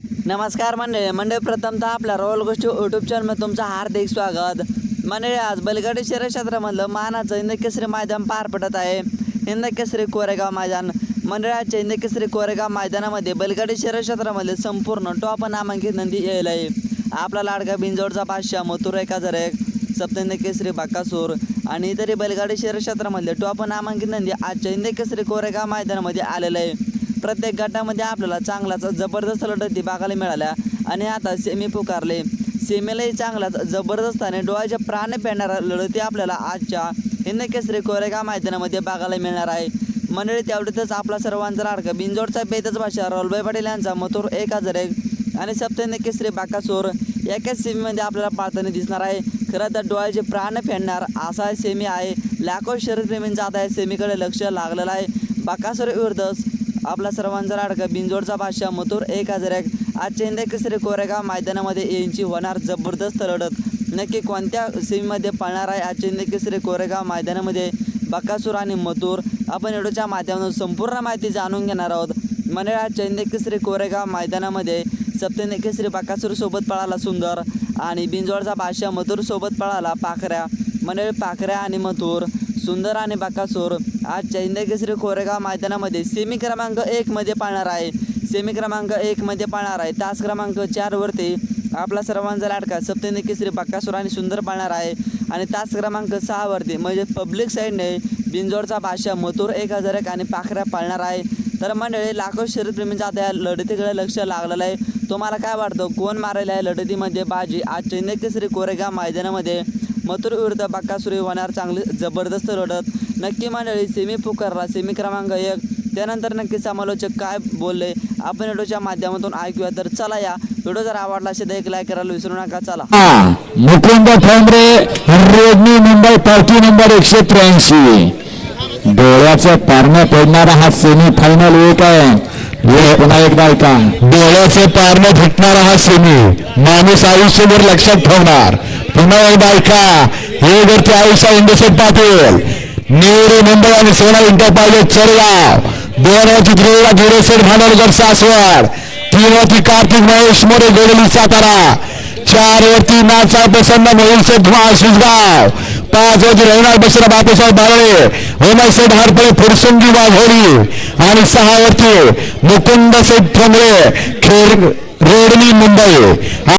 नमस्कार मंडळी मंडळी प्रथमतः आपल्या रोल गोष्टी यूट्यूब चॅनलमध्ये तुमचं हार्दिक स्वागत. मंडळी आज बलगडी शहर क्षेत्रामधलं मानाचं इंदकेसरी मैदान पार पडत आहे. हिंद कोरेगाव मैदान. मंडळाच्या हिंद कोरेगाव मैदानामध्ये बलगडी शहर क्षेत्रामधले संपूर्ण टॉप नामांकित नंदी येईल आहे. आपला लाडका बिंजोडचा बादशाह मथुर एक हजार एक सप्तहिंद केसरी बाकासूर आणि इतरही बलगाडी शहर क्षेत्रामधले टॉप नामांकित नंदी आजच्या हिंदकेसरी कोरेगाव मैदानामध्ये आलेलं आहे. प्रत्येक गटामध्ये आपल्याला चांगलाच जबरदस्त लढती बघायला मिळाल्या. आणि आता सेमी पुकारले. सेमीलाही चांगलाच जबरदस्त आणि डोळ्याच्या प्राण पेरणाऱ्या लढती आपल्याला आजच्या हिंद केसरी कोरेगाव मैदानामध्ये बघायला मिळणार आहे. मंडळी तेवढ्यातच आपला सर्वांचा लाडका बिंजोडचा बेतच भाषा. राहुलभाई पाटील यांचा मथुर एक हजार एक आणि सप्तहिंद केसरी बाकासूर एकाच सेमीमध्ये आपल्याला पाळताना दिसणार आहे. खरं तर डोळ्याचे प्राण फेडणार असा सेमी आहे. लाखो शरीरप्रेमींचा आता या सेमीकडे लक्ष लागलेलं आहे. बाकासूर विरुद्ध आपला सर्वांचा लाडका बिंजोडचा भाषा मथुर एक हजार एक. आजच्या इंडिया केसरी कोरेगाव मैदानामध्ये यांची होणार जबरदस्त लढत. नक्की कोणत्या सेमीमध्ये पळणार आहे आजच्या इंडिया केसरी कोरेगाव मैदानामध्ये? बकासूर आणि मथुर. आपण व्हिडिओच्या माध्यमातून संपूर्ण माहिती जाणून घेणार आहोत. म्हणजे आजच्या इंडिया केसरी कोरेगाव मैदानामध्ये सप्तहिंद केसरी बकासूर सोबत पळाला सुंदर आणि बिंजोडचा भाषा मधुरसोबत पळाला पाखऱ्या. मंडळी पाखऱ्या आणि मथुर सुंदर आणि बाकासूर आज चैंदकेसरी कोरेगाव मैदानामध्ये सेमी क्रमांक एकमध्ये पाळणार आहे. सेमी क्रमांक एकमध्ये पाळणार आहे. तास क्रमांक चारवरती आपला सर्वांचा लाटका सप्तहिंद केसरी बाकासूर आणि सुंदर पाळणार आहे. आणि तास क्रमांक सहावरती म्हणजे पब्लिक साईडने बिंजोडचा भाषा मथुर एक हजार एक आणि पाखऱ्या पाळणार आहे. तर मंडळी लाखो शरीरप्रेमींचा आता या लढतीकडे लक्ष लागलेलं आहे. तुम्हाला काय वाटतं? कोण मारलेलं आहे लढतीमध्ये बाजी? आज चैन्य केसरी कोरेगाव मैदानामध्ये मथुर विरुद्ध बाकासुरी होणार चांगली जबरदस्त लढत. नक्की मंडळी सेमी पुकारला सेमी क्रमांक एक. त्यानंतर नक्की समालोचक काय बोलले? आपण व्हिडिओच्या माध्यमातून ऐकूया. तर चला या. व्हिडिओ जर आवडला असेल तर एक लाईक करायला विसरू नका. चला. मुकुंद ठोंबरे रेडमी मुंबई पार्टी नंबर एकशे त्र्याऐंशी. डोळ्याचं पारणं पडणारा हा सेमी फायनल एक आहे. पुन्हा एकदा ऐका. डोळ्याचे पारणं फुटणारा हा सेमी माणूस आयुष्यभर लक्षात ठेवणार. पुन्हा एकदा ऐका हे जर आयुषा आयुष्य पाटील. नेहरू मुंबई आणि सोना इंटर पाहिजे चरगाव. दोन वरती त्रिवेळा गिरेसेट भांडवलकर सासवड. तीन वरती कार्तिक महेश मोरे गोडली सातारा. चार वरती नाचा प्रसन्न मोहिल शेठ शिसगाव. पाच वरती रविनाथ बसरा बापूसाहेब बारळे. होमर शेठ हरपळे फुरसुंगी वाघोरी आणि सहा वरती मुकुंद शेठ ठोंगरे खेर रेडमी मुंबई.